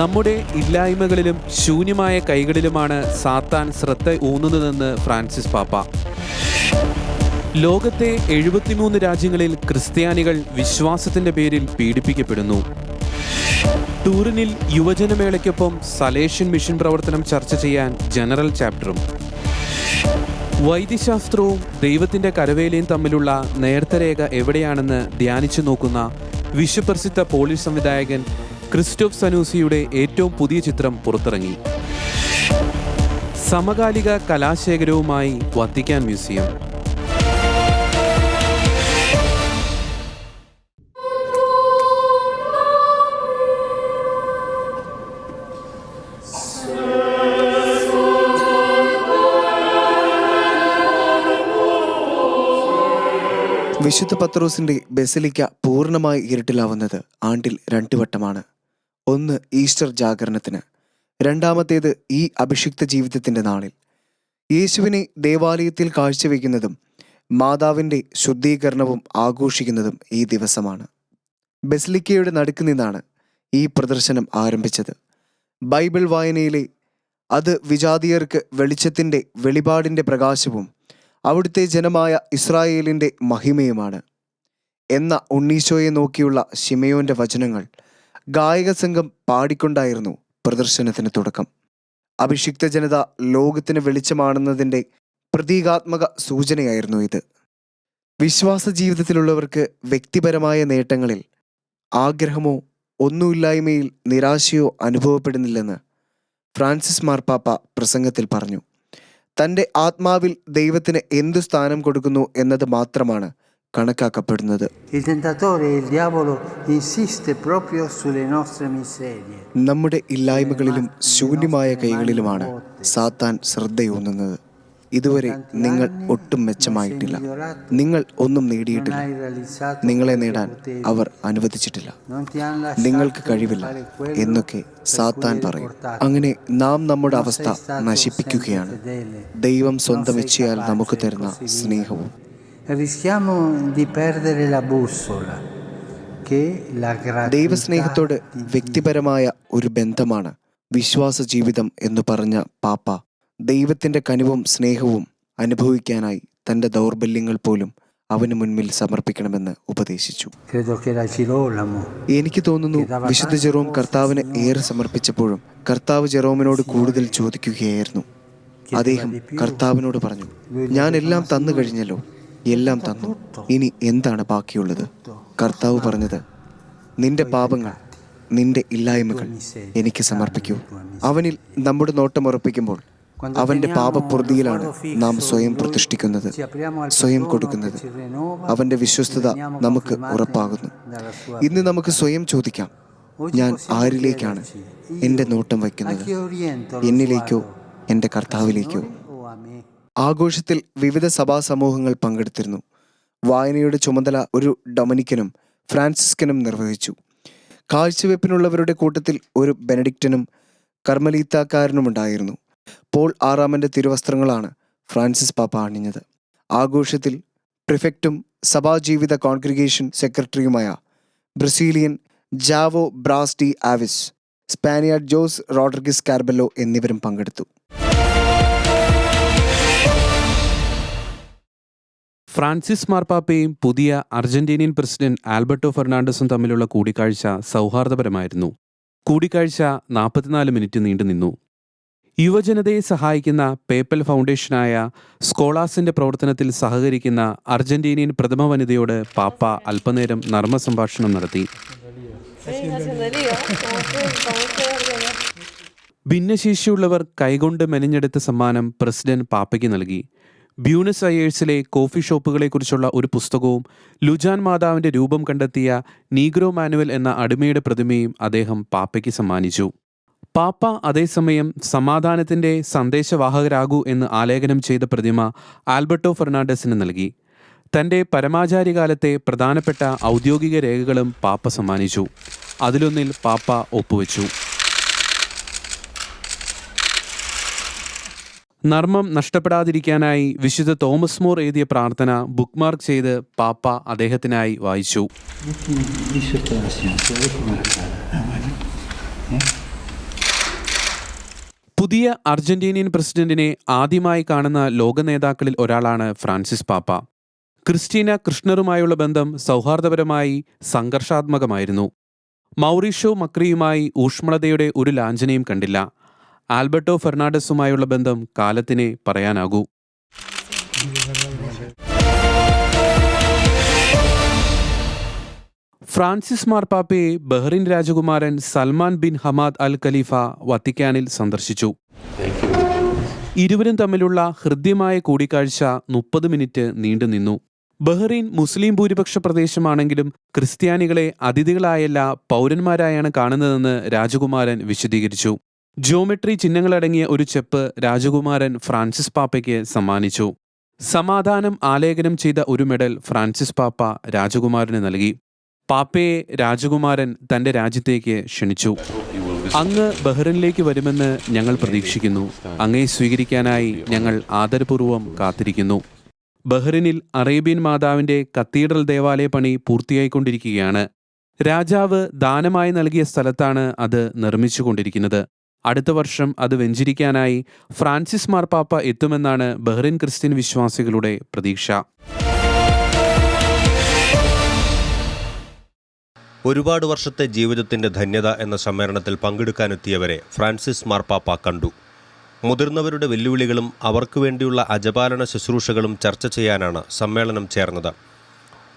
നമ്മുടെ ഇല്ലായ്മകളിലും ശൂന്യമായ കൈകളിലുമാണ് സാത്താൻ ശ്രദ്ധ ഊന്നുന്നതെന്ന് ഫ്രാൻസിസ് പാപ്പ. ലോകത്തെ എഴുപത്തിമൂന്ന് രാജ്യങ്ങളിൽ ക്രിസ്ത്യാനികൾ വിശ്വാസത്തിന്റെ പേരിൽ പീഡിപ്പിക്കപ്പെടുന്നു. ടൂറിനിൽ യുവജനമേളയ്ക്കൊപ്പം സലേഷ്യൻ മിഷൻ പ്രവർത്തനം ചർച്ച ചെയ്യാൻ ജനറൽ ചാപ്റ്ററും. വൈദ്യശാസ്ത്രവും ദൈവത്തിന്റെ കരവേലയും തമ്മിലുള്ള നേർത്തരേഖ എവിടെയാണെന്ന് ധ്യാനിച്ചു നോക്കുന്ന വിശ്വപ്രസിദ്ധ പോളിഷ് സംവിധായകൻ ക്രിസ്റ്റോഫ് സനൂസിയുടെ ഏറ്റവും പുതിയ ചിത്രം പുറത്തിറങ്ങി. സമകാലിക കലാശേഖരവുമായി വത്തിക്കാൻ മ്യൂസിയം. വിശുദ്ധ പത്രോസിന്റെ ബസിലിക്ക പൂർണമായി ഇരുട്ടിലാവുന്നത് ആണ്ടിൽ രണ്ടു വട്ടമാണ് ഒന്ന് ഈസ്റ്റർ ജാഗരണത്തിന് രണ്ടാമത്തേത് ഈ അഭിഷിക്ത ജീവിതത്തിന്റെ നാളിൽ. യേശുവിനെ ദേവാലയത്തിൽ കാഴ്ചവെക്കുന്നതും മാതാവിന്റെ ശുദ്ധീകരണവും ആഘോഷിക്കുന്നതും ഈ ദിവസമാണ്. ബെസ്ലിക്കയുടെ നടുക്ക് നിന്നാണ് ഈ പ്രദർശനം ആരംഭിച്ചത്. ബൈബിൾ വായനയിലെ അത് വിജാതീയർക്ക് വെളിച്ചത്തിന്റെ വെളിപാടിന്റെ പ്രകാശവും അവിടുത്തെ ജനമായ ഇസ്രായേലിന്റെ മഹിമയുമാണ്. എന്ന ഉണ്ണീശോയെ നോക്കിയുള്ള ശിമയോന്റെ വചനങ്ങൾ ഗായക സംഘം പാടിക്കൊണ്ടായിരുന്നു പ്രദർശനത്തിന് തുടക്കം. അഭിഷിക്ത ജനത ലോകത്തിന് വെളിച്ചമാണെന്നതിന്റെ പ്രതീകാത്മക സൂചനയായിരുന്നു ഇത്. വിശ്വാസ ജീവിതത്തിലുള്ളവർക്ക് വ്യക്തിപരമായ നേട്ടങ്ങളിൽ ആഗ്രഹമോ ഒന്നുമില്ലായ്മയിൽ നിരാശയോ അനുഭവപ്പെടുന്നില്ലെന്ന് ഫ്രാൻസിസ് മാർപ്പാപ്പ പ്രസംഗത്തിൽ പറഞ്ഞു. തന്റെ ആത്മാവിൽ ദൈവത്തിന് എന്തു സ്ഥാനം കൊടുക്കുന്നു എന്നത് മാത്രമാണ് കണക്കാക്കപ്പെടുന്നത്. Il tentatore il diavolo insiste proprio sulle nostre miserie. നമ്മുടെ ഇല്ലായ്മകളിലും ശൂന്യമായ കൈകളിലുമാണ് സാത്താൻ ശ്രദ്ധയൂന്നുന്നത്. ഇതുവരെ നിങ്ങൾ ഒട്ടും മെച്ചമായിട്ടില്ല. നിങ്ങൾ ഒന്നും നേടിയിട്ടില്ല. നിങ്ങളെ നേടാൻ അവർ അനുവദിച്ചിട്ടില്ല. നിങ്ങൾക്ക് കഴിവില്ല എന്നൊക്കെ സാത്താൻ പറയും. അങ്ങനെ നാം നമ്മുടെ അവസ്ഥ നശിപ്പിക്കുകയാണ്. ദൈവം സ്വന്തം വെച്ചാൽ ഇച്ഛയാൽ നമുക്ക് തരുന്ന സ്നേഹവും Rischiamo di perdere la bussola കെ ലാ gratuità ദൈവസ്നേഹത്തോട് വ്യക്തിപരമായ ഒരു ബന്ധമാണ് വിശ്വാസ ജീവിതം എന്ന് പറഞ്ഞ പാപ്പ. ദൈവത്തിന്റെ കനിവും സ്നേഹവും അനുഭവിക്കാനായി തന്റെ ദൗർബല്യങ്ങൾ പോലും അവന് മുൻപിൽ സമർപ്പിക്കണമെന്ന് ഉപദേശിച്ചു. എനിക്ക് തോന്നുന്നു വിശുദ്ധ ജെറോം കർത്താവിന് ഏറെ സമർപ്പിച്ചപ്പോഴും കർത്താവ് ജെറോമിനോട് കൂടുതൽ ചോദിക്കുകയായിരുന്നു. അദ്ദേഹം കർത്താവിനോട് പറഞ്ഞു ഞാൻ എല്ലാം തന്നു കഴിഞ്ഞല്ലോ. എല്ലാം തന്നു. ഇനി എന്താണ് ബാക്കിയുള്ളത്? കർത്താവ് പറഞ്ഞത് നിന്റെ പാപങ്ങൾ നിന്റെ ഇല്ലായ്മകൾ എനിക്ക് സമർപ്പിക്കൂ. അവനിൽ നമ്മുടെ നോട്ടം ഉറപ്പിക്കുമ്പോൾ അവന്റെ പാപപ്രതിയിലാണ് നാം സ്വയം പ്രതിഷ്ഠിക്കുന്നത് സ്വയം കൊടുക്കുന്നത്. അവന്റെ വിശ്വസ്തത നമുക്ക് ഉറപ്പാകുന്നു. ഇന്ന് നമുക്ക് സ്വയം ചോദിക്കാം ഞാൻ ആരിലേക്കാണ് എന്റെ നോട്ടം വയ്ക്കുന്നത്? എന്നിലേക്കോ എന്റെ കർത്താവിലേക്കോ? ആഘോഷത്തിൽ വിവിധ സഭാ സമൂഹങ്ങൾ പങ്കെടുത്തിരുന്നു. വായനയുടെ ചുമതല ഒരു ഡൊമിനിക്കനും ഫ്രാൻസിസ്കനും നിർവഹിച്ചു. കാഴ്ചവെപ്പിനുള്ളവരുടെ കൂട്ടത്തിൽ ഒരു ബെനഡിക്റ്റനും കർമ്മലീത്താക്കാരനുമുണ്ടായിരുന്നു പോൾ ആറാമന്റെ തിരുവസ്ത്രങ്ങളാണ് ഫ്രാൻസിസ് പാപ്പ അണിഞ്ഞത്. ആഘോഷത്തിൽ പ്രിഫെക്റ്റും സഭാജീവിത കോൺഗ്രിഗേഷൻ സെക്രട്ടറിയുമായ Brazilian Joao Braz de Aviz Spaniard Jose Rodriguez Carballo എന്നിവരും പങ്കെടുത്തു. ഫ്രാൻസിസ് മാർപ്പാപ്പയും പുതിയ അർജന്റീനിയൻ പ്രസിഡന്റ് ആൽബർട്ടോ ഫെർണാണ്ടസും തമ്മിലുള്ള കൂടിക്കാഴ്ച സൗഹാർദ്ദപരമായിരുന്നു. കൂടിക്കാഴ്ച നാൽപ്പത്തിനാല് മിനിറ്റ് നീണ്ടുനിന്നു യുവജനതയെ സഹായിക്കുന്ന പേപ്പൽ ഫൗണ്ടേഷനായ സ്കോളാസിന്റെ പ്രവർത്തനത്തിൽ സഹകരിക്കുന്ന അർജന്റീനിയൻ പ്രഥമ വനിതയോട് പാപ്പ അല്പനേരം നർമ്മ സംഭാഷണം നടത്തി. ഭിന്നശേഷിയുള്ളവർ കൈകൊണ്ട് മെനഞ്ഞെടുത്ത സമ്മാനം പ്രസിഡന്റ് പാപ്പയ്ക്ക് നൽകി. ബ്യൂണസ് അയേഴ്സിലെ കോഫി ഷോപ്പുകളെക്കുറിച്ചുള്ള ഒരു പുസ്തകവും ലുജാൻ മാതാവിന്റെ രൂപം കണ്ടെത്തിയ നീഗ്രോ മാനുവൽ എന്ന അടിമയുടെ പ്രതിമയും അദ്ദേഹം പാപ്പയ്ക്ക് സമ്മാനിച്ചു. പാപ്പ അതേസമയം സമാധാനത്തിന്റെ സന്ദേശവാഹകരാകൂ എന്ന് ആലേഖനം ചെയ്ത പ്രതിമ ആൽബർട്ടോ ഫെർണാണ്ടസിന് നൽകി. തന്റെ പരമാചാര്യകാലത്തെ പ്രധാനപ്പെട്ട ഔദ്യോഗിക രേഖകളും പാപ്പ സമ്മാനിച്ചു. അതിലൊന്നിൽ പാപ്പ ഒപ്പുവെച്ചു. നർമ്മം നഷ്ടപ്പെടാതിരിക്കാനായി വിശുദ്ധ തോമസ് മോർ എഴുതിയ പ്രാർത്ഥന ബുക്ക്മാർക്ക് ചെയ്ത് പാപ്പ അദ്ദേഹത്തിനായി വായിച്ചു? പുതിയ അർജന്റീനിയൻ പ്രസിഡന്റിനെ ആദ്യമായി കാണുന്ന ലോക നേതാക്കളിൽ ഒരാളാണ് ഫ്രാൻസിസ് പാപ്പ. ക്രിസ്റ്റീന കൃഷ്ണറുമായുള്ള ബന്ധം സൗഹാർദ്ദപരമായി സംഘർഷാത്മകമായിരുന്നു. മൗറീഷോ മക്രിയുമായി ഊഷ്മളതയുടെ ഒരു ലാഞ്ചനയും കണ്ടില്ല. ആൽബർട്ടോ ഫെർണാണ്ടസുമായുള്ള ബന്ധം കാലത്തിനെ പറയാനാകൂ. ഫ്രാൻസിസ് മാർപ്പാപ്പയെ ബഹ്റിൻ രാജകുമാരൻ Salman bin Hamad Al Khalifa വത്തിക്കാനിൽ സന്ദർശിച്ചു. ഇരുവരും തമ്മിലുള്ള ഹൃദ്യമായ കൂടിക്കാഴ്ച മുപ്പത് മിനിറ്റ് നീണ്ടുനിന്നു ബഹ്റൈൻ മുസ്ലിം ഭൂരിപക്ഷ പ്രദേശമാണെങ്കിലും ക്രിസ്ത്യാനികളെ അതിഥികളായല്ല പൗരന്മാരായാണ് കാണുന്നതെന്ന് രാജകുമാരൻ വിശദീകരിച്ചു. ജിയോമെട്രി ചിഹ്നങ്ങളടങ്ങിയ ഒരു ചെപ്പ് രാജകുമാരൻ ഫ്രാൻസിസ് പാപ്പയ്ക്ക് സമ്മാനിച്ചു. സമാധാനം ആലേഖനം ചെയ്ത ഒരു മെഡൽ ഫ്രാൻസിസ് പാപ്പ രാജകുമാരന് നൽകി. പാപ്പയെ രാജകുമാരൻ തന്റെ രാജ്യത്തേക്ക് ക്ഷണിച്ചു. അങ്ങ് ബഹ്റിനിലേക്ക് വരുമെന്ന് ഞങ്ങൾ പ്രതീക്ഷിക്കുന്നു. അങ്ങയെ സ്വീകരിക്കാനായി ഞങ്ങൾ ആദരപൂർവം കാത്തിരിക്കുന്നു. ബഹ്റിനിൽ അറേബ്യൻ മാതാവിന്റെ കത്തീഡ്രൽ ദേവാലയ പണി പൂർത്തിയായിക്കൊണ്ടിരിക്കുകയാണ്. രാജാവ് ദാനമായി നൽകിയ സ്ഥലത്താണ് അത് നിർമ്മിച്ചുകൊണ്ടിരിക്കുന്നത്. അടുത്ത വർഷം അത് വെഞ്ചരിക്കാനായി ഫ്രാൻസിസ് മാർപ്പാപ്പ എത്തുമെന്നാണ് ബഹ്റിൻ ക്രിസ്ത്യൻ വിശ്വാസികളുടെ പ്രതീക്ഷ. ഒരുപാട് വർഷത്തെ ജീവിതത്തിന്റെ ധന്യത എന്ന സമ്മേളനത്തിൽ പങ്കെടുക്കാനെത്തിയവരെ ഫ്രാൻസിസ് മാർപ്പാപ്പ കണ്ടു. മുതിർന്നവരുടെ വെല്ലുവിളികളും അവർക്ക് വേണ്ടിയുള്ള അജപാലന ശുശ്രൂഷകളും ചർച്ച ചെയ്യാനാണ് സമ്മേളനം ചേർന്നത്.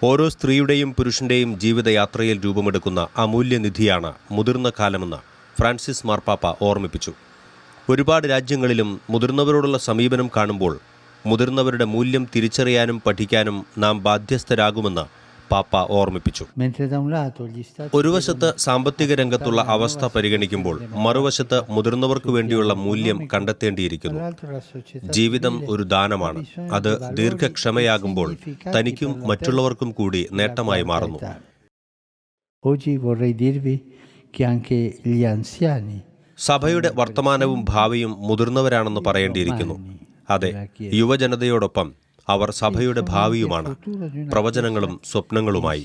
ഓരോ സ്ത്രീയുടെയും പുരുഷന്റെയും ജീവിതയാത്രയിൽ രൂപമെടുക്കുന്ന അമൂല്യനിധിയാണ് മുതിർന്ന കാലമെന്ന് ഫ്രാൻസിസ് മാർപ്പാപ്പ ഓർമ്മിപ്പിച്ചു. ഒരുപാട് രാജ്യങ്ങളിലും മുതിർന്നവരോടുള്ള സമീപനം കാണുമ്പോൾ മുതിർന്നവരുടെ മൂല്യം തിരിച്ചറിയാനും പഠിക്കാനും നാം ബാധ്യസ്ഥരാകുമെന്ന് പാപ്പ ഓർമ്മിപ്പിച്ചു. ഒരു വശത്ത് സാമ്പത്തിക രംഗത്തുള്ള അവസ്ഥ പരിഗണിക്കുമ്പോൾ മറുവശത്ത് മുതിർന്നവർക്ക് വേണ്ടിയുള്ള മൂല്യം കണ്ടെത്തേണ്ടിയിരിക്കുന്നു. ജീവിതം ഒരു ദാനമാണ്. അത് ദീർഘക്ഷമയാകുമ്പോൾ തനിക്കും മറ്റുള്ളവർക്കും കൂടി നേട്ടമായി മാറുന്നു. സഭയുടെ വർത്തമാനവും ഭാവിയും മുതിർന്നവരാണെന്ന് പറയേണ്ടിയിരിക്കുന്നു. അതെ യുവജനതയോടൊപ്പം അവർ സഭയുടെ ഭാവിയുമാണ്. പ്രവചനങ്ങളും സ്വപ്നങ്ങളുമായി.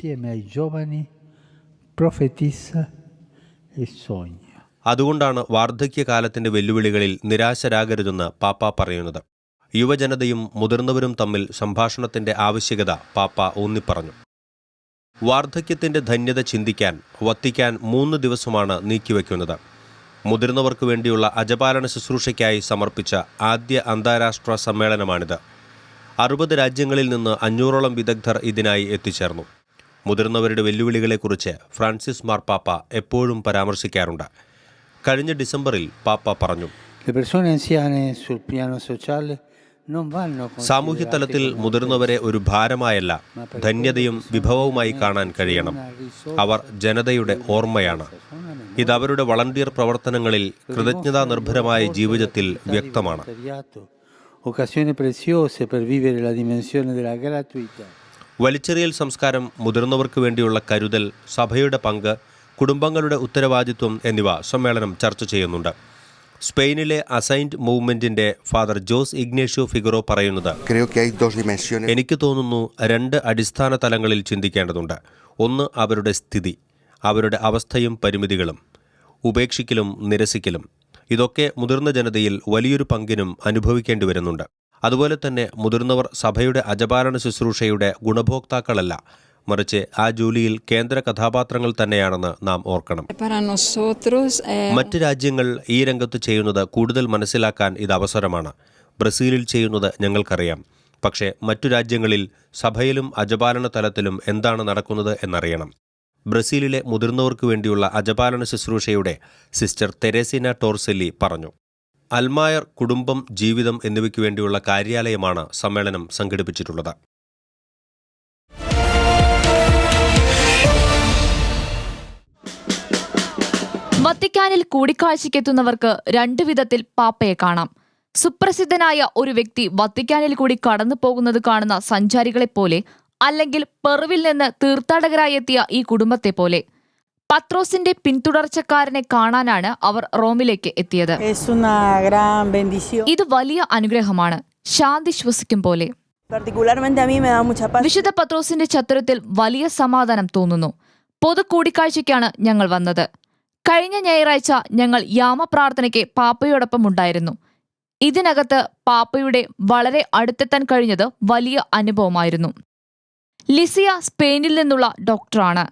അതുകൊണ്ടാണ് വാർദ്ധക്യകാലത്തിന്റെ വെല്ലുവിളികളിൽ നിരാശരാകരുതെന്ന് പാപ്പ പറയുന്നത്. യുവജനതയും മുതിർന്നവരും തമ്മിൽ സംഭാഷണത്തിന്റെ ആവശ്യകത പാപ്പ ഊന്നിപ്പറഞ്ഞു. വാർദ്ധക്യത്തിന്റെ ധന്യത ചിന്തിക്കാൻ വത്തിക്കാൻ മൂന്ന് ദിവസമാണ് നീക്കിവെക്കുന്നത്. മുതിർന്നവർക്ക് വേണ്ടിയുള്ള അജപാലന ശുശ്രൂഷയ്ക്കായി സമർപ്പിച്ച ആദ്യ അന്താരാഷ്ട്ര സമ്മേളനമാണിത്. അറുപത് രാജ്യങ്ങളിൽ നിന്ന് അഞ്ഞൂറോളം വിദഗ്ധർ ഇതിനായി എത്തിച്ചേർന്നു. മുതിർന്നവരുടെ വെല്ലുവിളികളെക്കുറിച്ച് ഫ്രാൻസിസ് മാർപ്പാപ്പ എപ്പോഴും പരാമർശിക്കാറുണ്ട്. കഴിഞ്ഞ ഡിസംബറിൽ പാപ്പ പറഞ്ഞു. സാമൂഹ്യ തലത്തിൽ മുതിർന്നവരെ ഒരു ഭാരമായല്ല ധന്യതയും വിഭവവുമായി കാണാൻ കഴിയണം. അവർ ജനതയുടെ ഓർമ്മയാണ്. ഇത് അവരുടെ വളണ്ടിയർ പ്രവർത്തനങ്ങളിൽ കൃതജ്ഞതാ നിർഭരമായ ജീവിതത്തിൽ വ്യക്തമാണ്. വലിച്ചെറിയൽ സംസ്കാരം മുതിർന്നവർക്ക് വേണ്ടിയുള്ള കരുതൽ സഭയുടെ പങ്ക് കുടുംബങ്ങളുടെ ഉത്തരവാദിത്വം എന്നിവ സമ്മേളനം ചർച്ച ചെയ്യുന്നുണ്ട്. സ്പെയിനിലെ അസൈൻഡ് മൂവ്മെന്റിന്റെ ഫാദർ ജോസ് ഇഗ്നേഷ്യോ ഫിഗറോ പറയുന്നത്. എനിക്ക് തോന്നുന്നു രണ്ട് അടിസ്ഥാന തലങ്ങളിൽ ചിന്തിക്കേണ്ടതുണ്ട്. ഒന്ന് അവരുടെ സ്ഥിതി അവരുടെ അവസ്ഥയും പരിമിതികളും ഉപേക്ഷിക്കലും നിരസിക്കലും. ഇതൊക്കെ മുതിർന്ന ജനതയിൽ വലിയൊരു പങ്കിനും അനുഭവിക്കേണ്ടി വരുന്നുണ്ട്. അതുപോലെ തന്നെ മുതിർന്നവർ സഭയുടെ അജപാലന ശുശ്രൂഷയുടെ ഗുണഭോക്താക്കളല്ല മറിച്ച് ആ ജോലിയിൽ കേന്ദ്ര കഥാപാത്രങ്ങൾ തന്നെയാണെന്ന് നാം ഓർക്കണം. Eh, മറ്റ് രാജ്യങ്ങൾ ഈ രംഗത്ത് ചെയ്യുന്നത് കൂടുതൽ മനസ്സിലാക്കാൻ ഇത് അവസരമാണ്. ബ്രസീലിൽ ചെയ്യുന്നത് ഞങ്ങൾക്കറിയാം. പക്ഷേ മറ്റു രാജ്യങ്ങളിൽ സഭയിലും അജപാലന തലത്തിലും എന്താണ് നടക്കുന്നത് എന്നറിയണം. ബ്രസീലിലെ മുതിർന്നവർക്ക് വേണ്ടിയുള്ള അജപാലന ശുശ്രൂഷയുടെ സിസ്റ്റർ തെരേസിന ടോർസെല്ലി പറഞ്ഞു. അൽമായർ കുടുംബം ജീവിതം എന്നിവയ്ക്ക് വേണ്ടിയുള്ള കാര്യാലയമാണ് സമ്മേളനം സംഘടിപ്പിച്ചിട്ടുള്ളത്. വത്തിക്കാനിൽ കൂടിക്കാഴ്ചയ്ക്കെത്തുന്നവർക്ക് രണ്ടു വിധത്തിൽ പാപ്പയെ കാണാം. സുപ്രസിദ്ധനായ ഒരു വ്യക്തി വത്തിക്കാനിൽ കൂടി കടന്നു പോകുന്നത് കാണുന്ന സഞ്ചാരികളെപ്പോലെ അല്ലെങ്കിൽ പെറുവിൽ നിന്ന് തീർത്ഥാടകരായി എത്തിയ ഈ കുടുംബത്തെ പോലെ പത്രോസിന്റെ പിന്തുടർച്ചക്കാരനെ കാണാനാണ് അവർ റോമിലേക്ക് എത്തിയത്. ഇത് വലിയ അനുഗ്രഹമാണ്. ശാന്തി ശ്വസിക്കും പോലെ. വിശുദ്ധ പത്രോസിന്റെ ചത്തുരത്തിൽ വലിയ സമാധാനം തോന്നുന്നു. പൊതു കൂടിക്കാഴ്ചയ്ക്കാണ് ഞങ്ങൾ വന്നത്. കഴിഞ്ഞ ഞായറാഴ്ച ഞങ്ങൾ യാമപ്രാർത്ഥനയ്ക്ക് പാപ്പയോടൊപ്പം ഉണ്ടായിരുന്നു. ഇതിനകത്ത് പാപ്പയുടെ വളരെ അടുത്തെത്താൻ കഴിഞ്ഞത് വലിയ അനുഭവമായിരുന്നു. ലിസിയ സ്പെയിനിൽ നിന്നുള്ള ഡോക്ടറാണ്.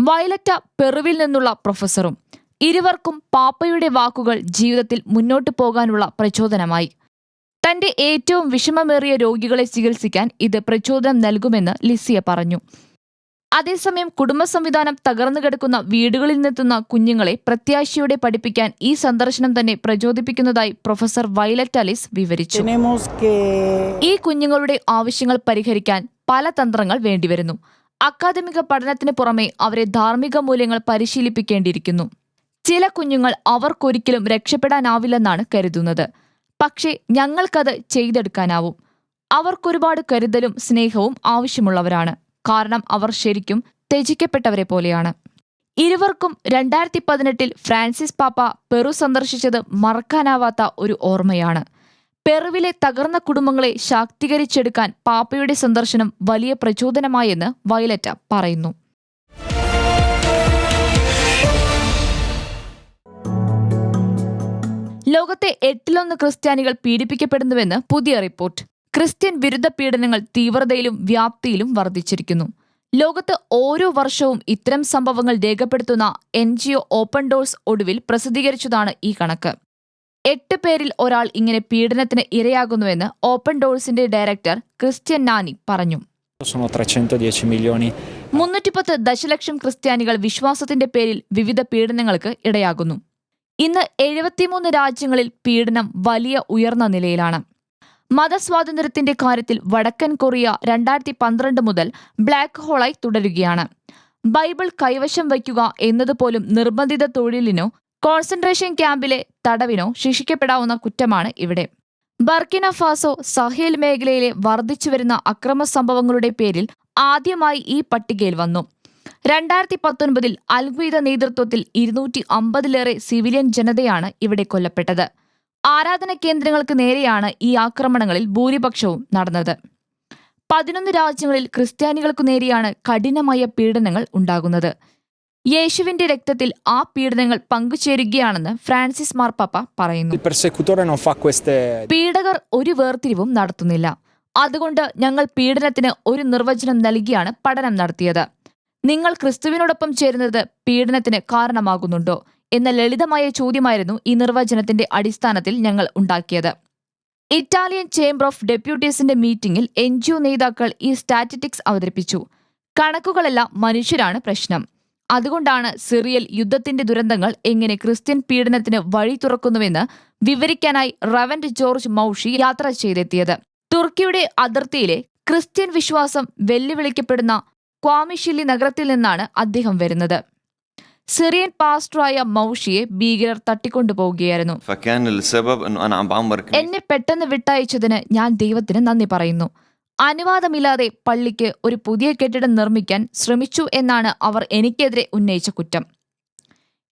വയലറ്റ പെറുവിൽ നിന്നുള്ള പ്രൊഫസറും. ഇരുവർക്കും പാപ്പയുടെ വാക്കുകൾ ജീവിതത്തിൽ മുന്നോട്ടു പോകാനുള്ള പ്രചോദനമായി. തന്റെ ഏറ്റവും വിഷമമേറിയ രോഗികളെ ചികിത്സിക്കാൻ ഇത് പ്രചോദനം നൽകുമെന്ന് ലിസിയ പറഞ്ഞു. അതേസമയം കുടുംബ സംവിധാനം തകർന്നു കിടക്കുന്ന വീടുകളിൽ നിന്നെത്തുന്ന കുഞ്ഞുങ്ങളെ പ്രത്യാശയോടെ പഠിപ്പിക്കാൻ ഈ സന്ദർശനം തന്നെ പ്രചോദിപ്പിക്കുന്നതായി പ്രൊഫസർ വയലറ്റ് അലിസ് വിവരിച്ചു. ഈ കുഞ്ഞുങ്ങളുടെ ആവശ്യങ്ങൾ പരിഹരിക്കാൻ പല തന്ത്രങ്ങൾ വേണ്ടിവരുന്നു. അക്കാദമിക പഠനത്തിന് പുറമെ അവരെ ധാർമ്മിക മൂല്യങ്ങൾ പരിശീലിപ്പിക്കേണ്ടിയിരിക്കുന്നു. ചില കുഞ്ഞുങ്ങൾ അവർക്കൊരിക്കലും രക്ഷപ്പെടാനാവില്ലെന്നാണ് കരുതുന്നത്. പക്ഷേ ഞങ്ങൾക്കത് ചെയ്തെടുക്കാനാവും. അവർക്കൊരുപാട് കരുതലും സ്നേഹവും ആവശ്യമുള്ളവരാണ്. കാരണം അവർ ശരിക്കും ത്യജിക്കപ്പെട്ടവരെ പോലെയാണ് ഇരുവർക്കും രണ്ടായിരത്തി പതിനെട്ടിൽ ഫ്രാൻസിസ് പാപ്പ പെറു സന്ദർശിച്ചത് മറക്കാനാവാത്ത ഒരു ഓർമ്മയാണ്. പെറുവിലെ തകർന്ന കുടുംബങ്ങളെ ശാക്തീകരിച്ചെടുക്കാൻ പാപ്പയുടെ സന്ദർശനം വലിയ പ്രചോദനമായെന്ന് വയലറ്റ പറയുന്നു. ലോകത്തെ എട്ടിലൊന്ന് ക്രിസ്ത്യാനികൾ പീഡിപ്പിക്കപ്പെടുന്നുവെന്ന് പുതിയ റിപ്പോർട്ട്. ക്രിസ്ത്യൻ വിരുദ്ധ പീഡനങ്ങൾ തീവ്രതയിലും വ്യാപ്തിയിലും വർദ്ധിച്ചിരിക്കുന്നു. ലോകത്ത് ഓരോ വർഷവും ഇത്തരം സംഭവങ്ങൾ രേഖപ്പെടുത്തുന്ന N G O open doors ഒടുവിൽ പ്രസിദ്ധീകരിച്ചതാണ് ഈ കണക്ക്. എട്ട് പേരിൽ ഒരാൾ ഇങ്ങനെ പീഡനത്തിന് ഇരയാകുന്നുവെന്ന് ഓപ്പൺ ഡോഴ്സിന്റെ ഡയറക്ടർ ക്രിസ്ത്യൻ നാനി പറഞ്ഞു. 310 മുന്നൂറ്റിപ്പത്ത് ദശലക്ഷം ക്രിസ്ത്യാനികൾ വിശ്വാസത്തിന്റെ പേരിൽ വിവിധ പീഡനങ്ങൾക്ക് ഇടയാകുന്നു. ഇന്ന് എഴുപത്തിമൂന്ന് രാജ്യങ്ങളിൽ പീഡനം വലിയ ഉയർന്ന നിലയിലാണ്. മതസ്വാതന്ത്ര്യത്തിന്റെ കാര്യത്തിൽ വടക്കൻ കൊറിയ രണ്ടായിരത്തി പന്ത്രണ്ട് മുതൽ ബ്ലാക്ക് ഹോളായി തുടരുകയാണ്. ബൈബിൾ കൈവശം വയ്ക്കുക എന്നതുപോലും നിർബന്ധിത തൊഴിലിനോ കോൺസെൻട്രേഷൻ ക്യാമ്പിലെ തടവിനോ ശിക്ഷിക്കപ്പെടാവുന്ന കുറ്റമാണ് ഇവിടെ. ബർക്കിന ഫാസോ സഹേൽ മേഖലയിലെ വർദ്ധിച്ചുവരുന്ന അക്രമ സംഭവങ്ങളുടെ പേരിൽ ആദ്യമായി ഈ പട്ടികയിൽ വന്നു. രണ്ടായിരത്തി പത്തൊൻപതിൽ അൽഗ്വീദ നേതൃത്വത്തിൽ ഇരുന്നൂറ്റി അമ്പതിലേറെ സിവിലിയൻ ജനതയാണ് ഇവിടെ കൊല്ലപ്പെട്ടത്. ആരാധന കേന്ദ്രങ്ങൾക്ക് നേരെയാണ് ഈ ആക്രമണങ്ങളിൽ ഭൂരിപക്ഷവും നടന്നത്. പതിനൊന്ന് രാജ്യങ്ങളിൽ ക്രിസ്ത്യാനികൾക്കു നേരെയാണ് കഠിനമായ പീഡനങ്ങൾ ഉണ്ടാകുന്നത്. യേശുവിന്റെ രക്തത്തിൽ ആ പീഡനങ്ങൾ പങ്കുചേരുകയാണെന്ന് ഫ്രാൻസിസ് മാർപ്പാപ്പ പറയുന്നു. പീഡകർ ഒരു വേർതിരിവും നടത്തുന്നില്ല. അതുകൊണ്ട് ഞങ്ങൾ പീഡനത്തിന് ഒരു നിർവചനം നൽകിയാണ് പഠനം നടത്തിയത്. നിങ്ങൾ ക്രിസ്തുവിനോടൊപ്പം ചേരുന്നത് പീഡനത്തിന് കാരണമാകുന്നുണ്ടോ? എന്ന ലളിതമായ ചോദ്യമായിരുന്നു ഈ നിർവചനത്തിന്റെ അടിസ്ഥാനത്തിൽ ഞങ്ങൾ ഉണ്ടാക്കിയത്. ഇറ്റാലിയൻ ചേംബർ ഓഫ് ഡെപ്യൂട്ടീസിന്റെ മീറ്റിംഗിൽ എൻ ജി ഒ നേതാക്കൾ ഈ സ്റ്റാറ്റിറ്റിക്സ് അവതരിപ്പിച്ചു. കണക്കുകളെല്ലാം മനുഷ്യരാണ് പ്രശ്നം. അതുകൊണ്ടാണ് സിറിയൽ യുദ്ധത്തിന്റെ ദുരന്തങ്ങൾ എങ്ങനെ ക്രിസ്ത്യൻ പീഡനത്തിന് വഴി തുറക്കുന്നുവെന്ന് വിവരിക്കാനായി റവന്റ് ജോർജ് മൌഷി യാത്ര ചെയ്തെത്തിയത്. തുർക്കിയുടെ അതിർത്തിയിലെ ക്രിസ്ത്യൻ വിശ്വാസം വെല്ലുവിളിക്കപ്പെടുന്ന ക്വാമിഷില്ലി നഗരത്തിൽ നിന്നാണ് അദ്ദേഹം വരുന്നത്. സിറിയൻ പാസ്റ്ററായ മൗഷിയെ ഭീകരർ തട്ടിക്കൊണ്ടുപോവുകയായിരുന്നു. എന്നെ പെട്ടെന്ന് വിട്ടയച്ചതിന് ഞാൻ ദൈവത്തിന് നന്ദി പറയുന്നു. അനുവാദമില്ലാതെ പള്ളിക്ക് ഒരു പുതിയ കെട്ടിടം നിർമ്മിക്കാൻ ശ്രമിച്ചു എന്നാണ് അവർ എനിക്കെതിരെ ഉന്നയിച്ച കുറ്റം.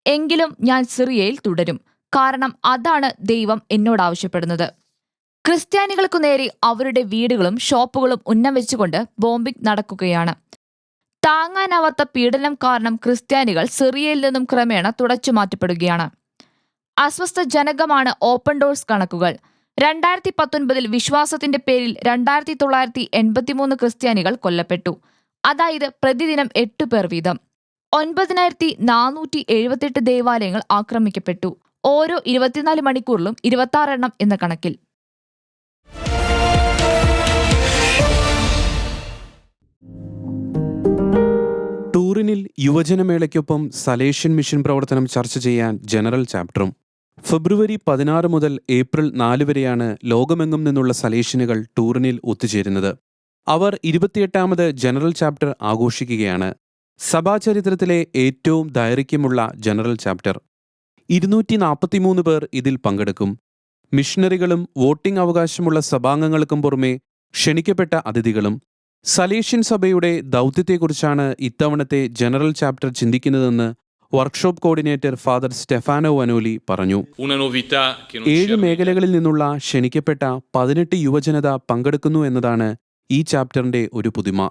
എങ്കിലും ഞാൻ സിറിയയിൽ തുടരും. കാരണം അതാണ് ദൈവം എന്നോട് ആവശ്യപ്പെടുന്നത്. ക്രിസ്ത്യാനികൾക്കു നേരെ അവരുടെ വീടുകളും ഷോപ്പുകളും ഉന്നം വെച്ചുകൊണ്ട് ബോംബിംഗ് നടക്കുകയാണ്. താങ്ങാനാവാത്ത പീഡനം കാരണം ക്രിസ്ത്യാനികൾ സിറിയയിൽ നിന്നും ക്രമേണ തുടച്ചു മാറ്റപ്പെടുകയാണ്. അസ്വസ്ഥജനകമാണ് ഓപ്പൺ ഡോഴ്സ് കണക്കുകൾ. രണ്ടായിരത്തി പത്തൊൻപതിൽ വിശ്വാസത്തിന്റെ പേരിൽ രണ്ടായിരത്തി തൊള്ളായിരത്തി എൺപത്തിമൂന്ന് ക്രിസ്ത്യാനികൾ കൊല്ലപ്പെട്ടു. അതായത് പ്രതിദിനം എട്ട് പേർ വീതം. ഒൻപതിനായിരത്തി നാനൂറ്റി എഴുപത്തെട്ട് ദേവാലയങ്ങൾ ആക്രമിക്കപ്പെട്ടു. ഓരോ ഇരുപത്തിനാല് മണിക്കൂറിലും ഇരുപത്തി എണ്ണം എന്ന കണക്കിൽ. ടൂറിനിൽ യുവജനമേളയ്ക്കൊപ്പം സലേഷ്യൻ മിഷൻ പ്രവർത്തനം ചർച്ച ചെയ്യാൻ ജനറൽ ചാപ്റ്ററും. ഫെബ്രുവരി പതിനാറ് മുതൽ ഏപ്രിൽ നാല് വരെയാണ് ലോകമെങ്ങും നിന്നുള്ള സലേഷ്യനുകൾ ടൂറിനിൽ ഒത്തുചേരുന്നത്. അവർ ഇരുപത്തിയെട്ടാമത് ജനറൽ ചാപ്റ്റർ ആഘോഷിക്കുകയാണ്. സഭാചരിത്രത്തിലെ ഏറ്റവും ദൈർഘ്യമുള്ള ജനറൽ ചാപ്റ്റർ. ഇരുന്നൂറ്റി നാൽപ്പത്തിമൂന്ന് പേർ ഇതിൽ പങ്കെടുക്കും. മിഷണറികളും വോട്ടിംഗ് അവകാശമുള്ള സഭാംഗങ്ങൾക്കും പുറമെ ക്ഷണിക്കപ്പെട്ട അതിഥികളും സലേഷ്യൻ സഭയുടെ ദൗത്യത്തെക്കുറിച്ചാണ് ഇത്തവണത്തെ general chapter ചിന്തിക്കുന്നതെന്ന് workshop coordinator father Stefano Vanoli പറഞ്ഞു. ഏഴ് മേഖലകളിൽ നിന്നുള്ള ക്ഷണിക്കപ്പെട്ട പതിനെട്ട് യുവജനത പങ്കെടുക്കുന്നു എന്നതാണ് ഈ ചാപ്റ്ററിന്റെ ഒരു പുതുമ.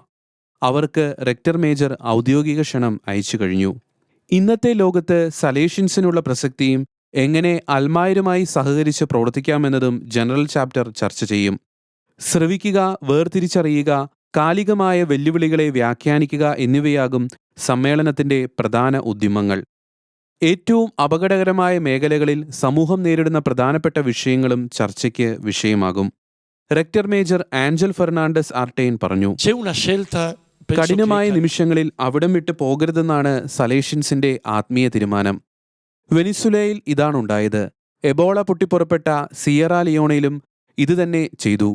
അവർക്ക് റെക്ടർ മേജർ ഔദ്യോഗിക ക്ഷണം അയച്ചു കഴിഞ്ഞു. ഇന്നത്തെ ലോകത്ത് സലേഷ്യൻസിനുള്ള പ്രസക്തിയും എങ്ങനെ അൽമായരുമായി സഹകരിച്ച് പ്രവർത്തിക്കാമെന്നതും ജനറൽ ചാപ്റ്റർ ചർച്ച ചെയ്യും. ശ്രവിക്കുക വേർതിരിച്ചറിയുക കാലികമായ വെല്ലുവിളികളെ വ്യാഖ്യാനിക്കുക എന്നിവയാകും സമ്മേളനത്തിന്റെ പ്രധാന ഉദ്യമങ്ങൾ. ഏറ്റവും അപകടകരമായ മേഖലകളിൽ സമൂഹം നേരിടുന്ന പ്രധാനപ്പെട്ട വിഷയങ്ങളും ചർച്ചയ്ക്ക് വിഷയമാകും. Rector major Angel Fernandez Artime പറഞ്ഞു കഠിനമായ നിമിഷങ്ങളിൽ അവിടം വിട്ട് പോകരുതെന്നാണ് സലേഷ്യൻസിന്റെ ആത്മീയ തീരുമാനം. വെനിസുലയിൽ ഇതാണുണ്ടായത് എബോള പൊട്ടിപ്പുറപ്പെട്ട സിയറ ലിയോണയിലും ഇതുതന്നെ ചെയ്തു.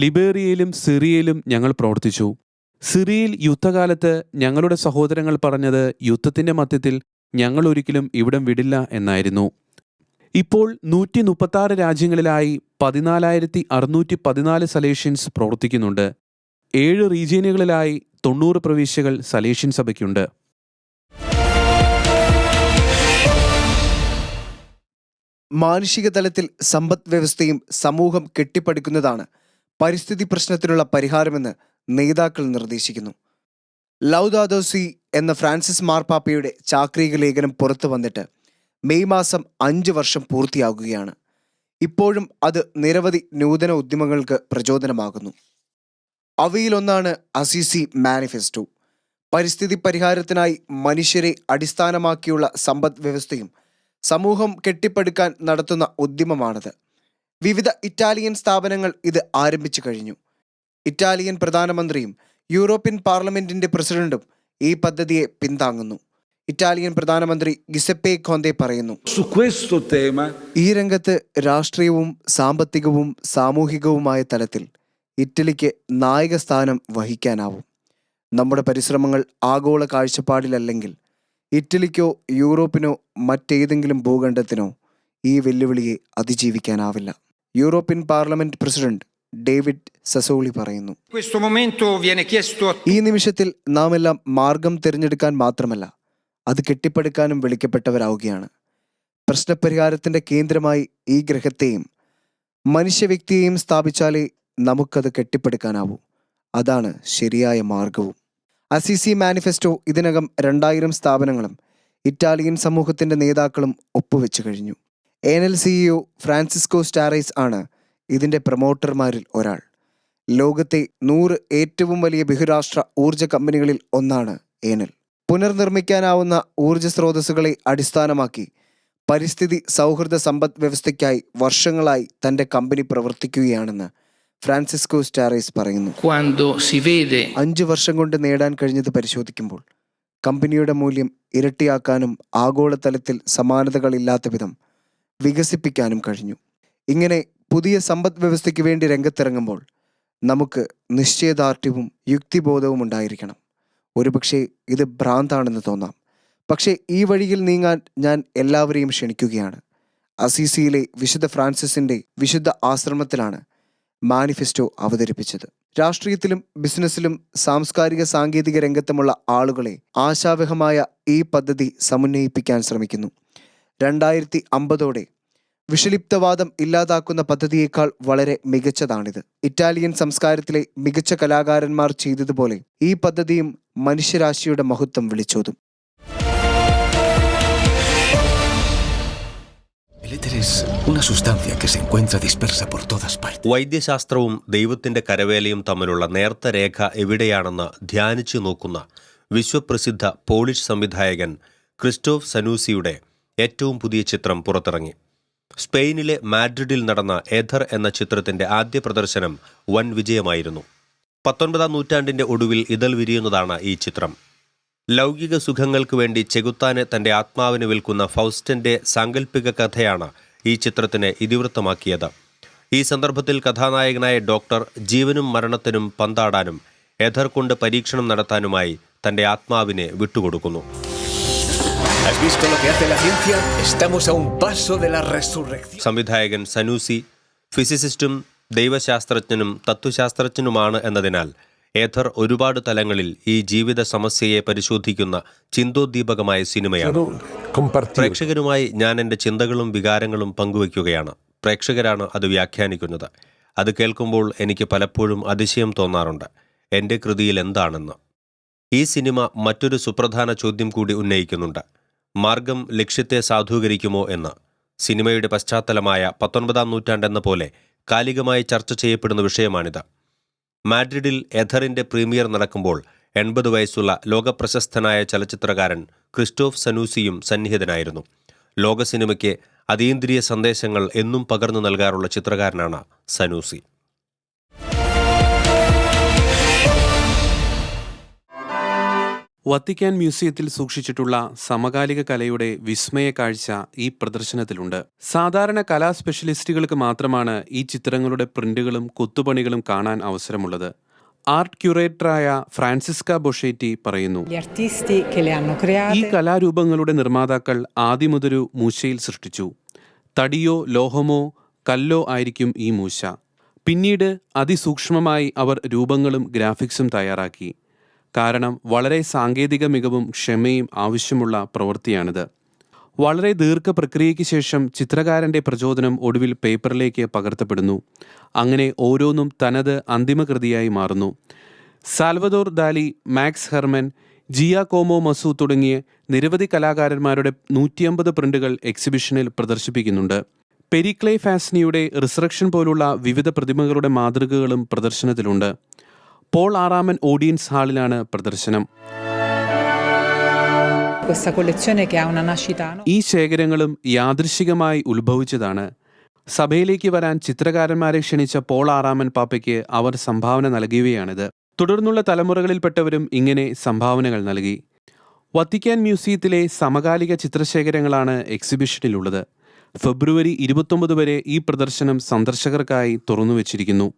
ലിബേറിയയിലും സിറിയയിലും ഞങ്ങൾ പ്രവർത്തിച്ചു. സിറിയയിൽ യുദ്ധകാലത്ത് ഞങ്ങളുടെ സഹോദരങ്ങൾ പറഞ്ഞത് യുദ്ധത്തിന്റെ മധ്യത്തിൽ ഞങ്ങൾ ഒരിക്കലും ഇവിടം വിടില്ല എന്നായിരുന്നു. ഇപ്പോൾ നൂറ്റി മുപ്പത്തി രാജ്യങ്ങളിലായി പതിനാലായിരത്തി അറുന്നൂറ്റി പതിനാല് സലേഷ്യൻസ് പ്രവർത്തിക്കുന്നുണ്ട്. ഏഴ് റീജിയനുകളിലായി തൊണ്ണൂറ് പ്രവിശ്യകൾ സലേഷ്യൻ സഭയ്ക്കുണ്ട്. മാനുഷിക തലത്തിൽ സമ്പദ് വ്യവസ്ഥയും സമൂഹം കെട്ടിപ്പടുക്കുന്നതാണ് പരിസ്ഥിതി പ്രശ്നത്തിനുള്ള പരിഹാരമെന്ന് നേതാക്കൾ നിർദ്ദേശിക്കുന്നു. ലൗദാദോസി എന്ന ഫ്രാൻസിസ് മാർപ്പാപ്പയുടെ ചാക്രിക ലേഖനം പുറത്തു വന്നിട്ട് മെയ് മാസം അഞ്ച് വർഷം പൂർത്തിയാകുകയാണ്. ഇപ്പോഴും അത് നിരവധി നൂതന ഉദ്യമങ്ങൾക്ക് പ്രചോദനമാകുന്നു. അവയിലൊന്നാണ് അസിസി മാനിഫെസ്റ്റോ. പരിസ്ഥിതി പരിഹാരത്തിനായി മനുഷ്യരെ അടിസ്ഥാനമാക്കിയുള്ള സമ്പദ് വ്യവസ്ഥയും സമൂഹം കെട്ടിപ്പടുക്കാൻ നടത്തുന്ന ഉദ്യമമാണത്. വിവിധ ഇറ്റാലിയൻ സ്ഥാപനങ്ങൾ ഇത് ആരംഭിച്ചു കഴിഞ്ഞു. ഇറ്റാലിയൻ പ്രധാനമന്ത്രിയും യൂറോപ്യൻ പാർലമെന്റിന്റെ പ്രസിഡന്റും ഈ പദ്ധതിയെ പിന്താങ്ങുന്നു. ഇറ്റാലിയൻ പ്രധാനമന്ത്രി ഗിസപ്പെ കോന്തെ പറയുന്നു ഈ രംഗത്ത് രാഷ്ട്രീയവും സാമ്പത്തികവും സാമൂഹികവുമായ തലത്തിൽ ഇറ്റലിക്ക് നായക സ്ഥാനം വഹിക്കാനാവും. നമ്മുടെ പരിശ്രമങ്ങൾ ആഗോള കാഴ്ചപ്പാടിലല്ലെങ്കിൽ ഇറ്റലിക്കോ യൂറോപ്പിനോ മറ്റേതെങ്കിലും ഭൂഖണ്ഡത്തിനോ ഈ വെല്ലുവിളിയെ അതിജീവിക്കാനാവില്ല. European parliament president David Sassoli പറയുന്നു. ഈ നിമിഷത്തിൽ നാം എല്ലാം മാർഗം തിരഞ്ഞെടുക്കാൻ മാത്രമല്ല അത് കെട്ടിപ്പടുക്കാനും വിളിക്കപ്പെട്ടവരാവുകയാണ്. പ്രശ്നപരിഹാരത്തിന്റെ കേന്ദ്രമായി ഈ ഗ്രഹത്തെയും മനുഷ്യവ്യക്തിയെയും സ്ഥാപിച്ചാലേ നമുക്കത് കെട്ടിപ്പടുക്കാനാവൂ. അതാണ് ശരിയായ മാർഗവും. അസിസി മാനിഫെസ്റ്റോ ഇതിനകം രണ്ടായിരം സ്ഥാപനങ്ങളും ഇറ്റാലിയൻ സമൂഹത്തിന്റെ നേതാക്കളും ഒപ്പുവെച്ചു കഴിഞ്ഞു. N L CEO Francisco Starace ആണ് ഇതിന്റെ പ്രൊമോട്ടർമാരിൽ ഒരാൾ. ലോകത്തെ നൂറ് ഏറ്റവും വലിയ ബഹുരാഷ്ട്ര ഊർജ കമ്പനികളിൽ ഒന്നാണ് ഏനൽ പുനർനിർമ്മിക്കാനാവുന്ന ഊർജ സ്രോതസ്സുകളെ അടിസ്ഥാനമാക്കി പരിസ്ഥിതി സൗഹൃദ സമ്പദ് വ്യവസ്ഥയ്ക്കായി വർഷങ്ങളായി തന്റെ കമ്പനി പ്രവർത്തിക്കുകയാണെന്ന് ഫ്രാൻസിസ്കോ സ്റ്റാറൈസ് പറയുന്നു. അഞ്ചു വർഷം കൊണ്ട് നേടാൻ കഴിഞ്ഞത് പരിശോധിക്കുമ്പോൾ കമ്പനിയുടെ മൂല്യം ഇരട്ടിയാക്കാനും ആഗോളതലത്തിൽ സമാനതകളില്ലാത്ത വിധം വികസിപ്പിക്കാനും കഴിഞ്ഞു. ഇങ്ങനെ പുതിയ സമ്പദ് വ്യവസ്ഥയ്ക്ക് വേണ്ടി രംഗത്തിറങ്ങുമ്പോൾ നമുക്ക് നിശ്ചയദാർഢ്യവും യുക്തിബോധവും ഉണ്ടായിരിക്കണം. ഒരുപക്ഷെ ഇത് ഭ്രാന്താണെന്ന് തോന്നാം. പക്ഷേ ഈ വഴിയിൽ നീങ്ങാൻ ഞാൻ എല്ലാവരെയും ക്ഷണിക്കുകയാണ്. അസീസിയിലെ വിശുദ്ധ ഫ്രാൻസിസിന്റെ വിശുദ്ധ ആശ്രമത്തിലാണ് മാനിഫെസ്റ്റോ അവതരിപ്പിച്ചത്. രാഷ്ട്രീയത്തിലും ബിസിനസ്സിലും സാംസ്കാരിക സാങ്കേതിക രംഗത്തുമുള്ള ആളുകളെ ആശാവഹമായ ഈ പദ്ധതി സമുന്നയിപ്പിക്കാൻ ശ്രമിക്കുന്നു. രണ്ടായിരത്തി അമ്പതോടെ വിഷലിപ്തവാദം ഇല്ലാതാക്കുന്ന പദ്ധതിയേക്കാൾ വളരെ മികച്ചതാണിത്. ഇറ്റാലിയൻ സംസ്കാരത്തിലെ മികച്ച കലാകാരന്മാർ ചെയ്തതുപോലെ ഈ പദ്ധതിയും മനുഷ്യരാശിയുടെ മഹത്വം വിളിച്ചോതും. വൈദ്യശാസ്ത്രവും ദൈവത്തിന്റെ കരവേലയും തമ്മിലുള്ള നേർത്ത രേഖ എവിടെയാണെന്ന് ധ്യാനിച്ചു നോക്കുന്ന വിശ്വപ്രസിദ്ധ പോളിഷ് സംവിധായകൻ ക്രിസ്റ്റോഫ് സനൂസിയുടെ ഏറ്റവും പുതിയ ചിത്രം പുറത്തിറങ്ങി. സ്പെയിനിലെ മാഡ്രിഡിൽ നടന്ന എഥർ എന്ന ചിത്രത്തിന്റെ ആദ്യ പ്രദർശനം വൻ വിജയമായിരുന്നു. പത്തൊൻപതാം നൂറ്റാണ്ടിന്റെ ഒടുവിൽ ഇതൾ വിരിയുന്നതാണ് ഈ ചിത്രം. ലൗകിക സുഖങ്ങൾക്ക് വേണ്ടി ചെകുത്താനെ തന്റെ ആത്മാവിന് വിൽക്കുന്ന ഫൗസ്റ്റന്റെ സാങ്കല്പിക കഥയാണ് ഈ ചിത്രത്തിന് ഇതിവൃത്തമാക്കിയത്. ഈ സന്ദർഭത്തിൽ കഥാനായകനായ ഡോക്ടർ ജീവനും മരണത്തിനും പന്താടാനും എഥർ കൊണ്ട് പരീക്ഷണം നടത്താനുമായി തന്റെ ആത്മാവിനെ വിട്ടുകൊടുക്കുന്നു. ¿Has visto lo que hace la ciencia? Estamos a un paso de la resurrección. സംവിധായകൻ സനൂസി ഫിസിസിസ്റ്റും ദൈവശാസ്ത്രജ്ഞനും തത്വശാസ്ത്രജ്ഞനുമാണ് എന്നതിനാൽ ഏഥർ ഒരുപാട് തലങ്ങളിൽ ഈ ജീവിത സമസ്യയെ പരിശോധിക്കുന്ന ചിന്തോദ്ദീപകമായ സിനിമയാണ്. പ്രേക്ഷകരുമായി ഞാൻ എന്റെ ചിന്തകളും വികാരങ്ങളും പങ്കുവയ്ക്കുകയാണ്. പ്രേക്ഷകരാണ് അത് വ്യാഖ്യാനിക്കുന്നത്. അത് കേൾക്കുമ്പോൾ എനിക്ക് പലപ്പോഴും അതിശയം തോന്നാറുണ്ട്. എന്റെ കൃതിയിൽ എന്താണെന്ന്. ഈ സിനിമ മറ്റൊരു സുപ്രധാന ചോദ്യം കൂടി ഉന്നയിക്കുന്നുണ്ട്. മാർഗം ലക്ഷ്യത്തെ സാധൂകരിക്കുമോ എന്ന് സിനിമയുടെ പശ്ചാത്തലമായ പത്തൊൻപതാം നൂറ്റാണ്ടെന്ന പോലെ കാലികമായി ചർച്ച ചെയ്യപ്പെടുന്ന വിഷയമാണിത്. മാഡ്രിഡിൽ എഥറിന്റെ പ്രീമിയർ നടക്കുമ്പോൾ എൺപത് വയസ്സുള്ള ലോകപ്രശസ്തനായ ചലച്ചിത്രകാരൻ ക്രിസ്റ്റോഫ് സനൂസിയും സന്നിഹിതനായിരുന്നു. ലോക സിനിമയ്ക്ക് അതീന്ദ്രിയ സന്ദേശങ്ങൾ എന്നും പകർന്നു നൽകാറുള്ള ചിത്രകാരനാണ് സനൂസി. വത്തിക്കാൻ മ്യൂസിയത്തിൽ സൂക്ഷിച്ചിട്ടുള്ള സമകാലിക കലയുടെ വിസ്മയ കാഴ്ച ഈ പ്രദർശനത്തിലുണ്ട്. സാധാരണ കലാ സ്പെഷ്യലിസ്റ്റുകൾക്ക് മാത്രമാണ് ഈ ചിത്രങ്ങളുടെ പ്രിന്റുകളും കൊത്തുപണികളും കാണാൻ അവസരമുള്ളത്. ആർട്ട് ക്യൂറേറ്ററായ ഫ്രാൻസിസ്ക ബൊഷേറ്റി പറയുന്നു ഈ കലാരൂപങ്ങളുടെ നിർമ്മാതാക്കൾ ആദ്യമുതൊരു മൂശയിൽ സൃഷ്ടിച്ചു. തടിയോ ലോഹമോ കല്ലോ ആയിരിക്കും ഈ മൂശ. പിന്നീട് അതിസൂക്ഷ്മമായി അവർ രൂപങ്ങളും ഗ്രാഫിക്സും തയ്യാറാക്കി. കാരണം വളരെ സാങ്കേതിക മികവും ക്ഷമയും ആവശ്യമുള്ള പ്രവൃത്തിയാണിത്. വളരെ ദീർഘ പ്രക്രിയയ്ക്ക് ശേഷം ചിത്രകാരന്റെ പ്രചോദനം ഒടുവിൽ പേപ്പറിലേക്ക് പകർത്തപ്പെടുന്നു. അങ്ങനെ ഓരോന്നും തനത് അന്തിമകൃതിയായി മാറുന്നു. Salvador Dali Max Herman Giacomo Manzu തുടങ്ങിയ നിരവധി കലാകാരന്മാരുടെ നൂറ്റിയമ്പത് പ്രിന്റുകൾ എക്സിബിഷനിൽ പ്രദർശിപ്പിക്കുന്നുണ്ട്. പെരിക്ലേ ഫാസ്നിയുടെ റിസറക്ഷൻ പോലുള്ള വിവിധ പ്രതിമകളുടെ മാതൃകകളും പ്രദർശനത്തിലുണ്ട്. പോൾ ആറാമൻ ഓഡിയൻസ് ഹാളിലാണ് പ്രദർശനം. ഈ ശേഖരങ്ങളും യാദൃശികമായി ഉത്ഭവിച്ചതാണ്. സഭയിലേക്ക് വരാൻ ചിത്രകാരന്മാരെ ക്ഷണിച്ച പോൾ ആറാമൻ പാപ്പയ്ക്ക് അവർ സംഭാവന നൽകുകയാണിത് തുടർന്നുള്ള തലമുറകളിൽപ്പെട്ടവരും ഇങ്ങനെ സംഭാവനകൾ നൽകി. വത്തിക്കാൻ മ്യൂസിയത്തിലെ സമകാലിക ചിത്രശേഖരങ്ങളാണ് എക്സിബിഷനിലുള്ളത്. ഫെബ്രുവരി ഇരുപത്തൊമ്പത് വരെ ഈ പ്രദർശനം സന്ദർശകർക്കായി തുറന്നുവച്ചിരിക്കുന്നു.